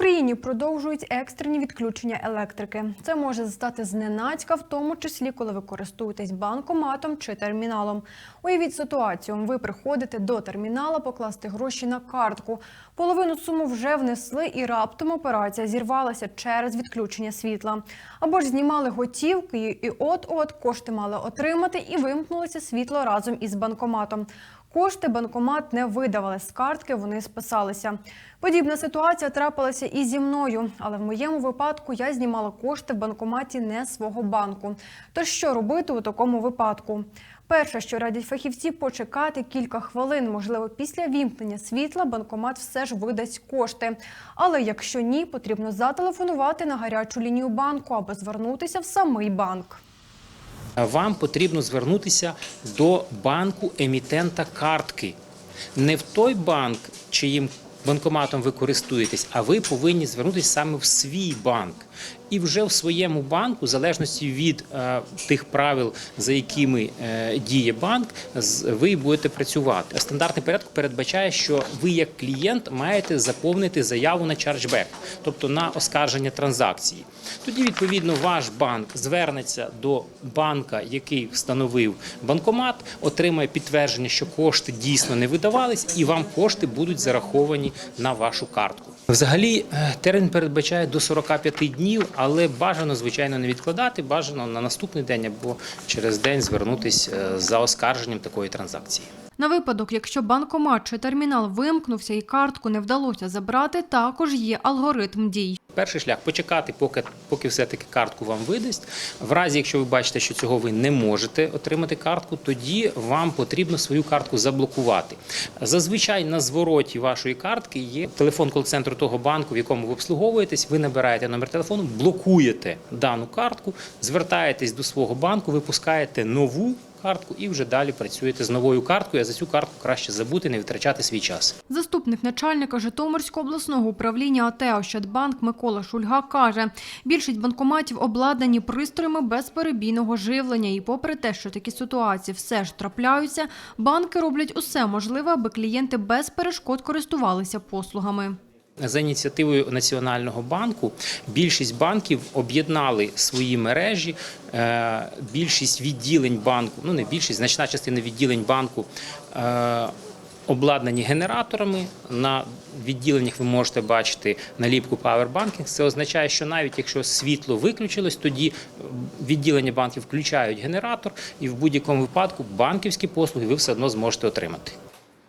Україні продовжують екстрені відключення електрики. Це може стати зненацька, в тому числі, коли ви користуєтесь банкоматом чи терміналом. Уявіть ситуацію: ви приходите до термінала покласти гроші на картку. Половину суму вже внесли, і раптом операція зірвалася через відключення світла. Або ж знімали готівки, і от-от кошти мали отримати, і вимкнулося світло разом із банкоматом. Кошти банкомат не видавали з картки, вони списалися. Подібна ситуація трапилася і зі мною, але в моєму випадку я знімала кошти в банкоматі не свого банку. То що робити у такому випадку? Перше, що радять фахівці, почекати кілька хвилин. Можливо, після вімкнення світла банкомат все ж видасть кошти. Але якщо ні, потрібно зателефонувати на гарячу лінію банку або звернутися в самий банк. Вам потрібно звернутися до банку емітента картки. Не в той банк, чиїм банкоматом ви користуєтесь, а ви повинні звернутися саме в свій банк. І вже в своєму банку, в залежності від е, тих правил, за якими е, діє банк, з- ви будете працювати. Стандартний порядок передбачає, що ви як клієнт маєте заповнити заяву на чарджбек, тобто на оскарження транзакції. Тоді, відповідно, ваш банк звернеться до банка, який встановив банкомат, отримає підтвердження, що кошти дійсно не видавались, і вам кошти будуть зараховані на вашу картку. Взагалі, е, термін передбачає до 45 днів, але бажано, звичайно, не відкладати, бажано на наступний день або через день звернутися за оскарженням такої транзакції. На випадок, якщо банкомат чи термінал вимкнувся і картку не вдалося забрати, також є алгоритм дій. Перший шлях почекати, поки, поки все-таки картку вам видасть. В разі, якщо ви бачите, що цього ви не можете отримати картку, тоді вам потрібно свою картку заблокувати. Зазвичай на звороті вашої картки є телефон кол-центру того банку, в якому ви обслуговуєтесь. Ви набираєте номер телефону, блокуєте дану картку, звертаєтесь до свого банку, випускаєте нову. Картку і вже далі працюєте з новою карткою. А за цю картку краще забути, не витрачати свій час. Заступник начальника Житомирського обласного управління АТ «Ощадбанк» Микола Шульга каже, більшість банкоматів обладнані пристроями безперебійного живлення. І попри те, що такі ситуації все ж трапляються, банки роблять усе можливе, аби клієнти без перешкод користувалися послугами. За ініціативою Національного банку більшість банків об'єднали свої мережі. е, Більшість відділень банку, ну не більшість, значна частина відділень банку е, обладнані генераторами. На відділеннях ви можете бачити наліпку Powerbanking. Це означає, що навіть якщо світло виключилось, тоді е, відділення банків включають генератор, і в будь-якому випадку банківські послуги ви все одно зможете отримати.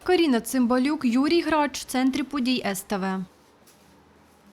Каріна Цимбалюк, Юрій Грач, центрі подій СТВ.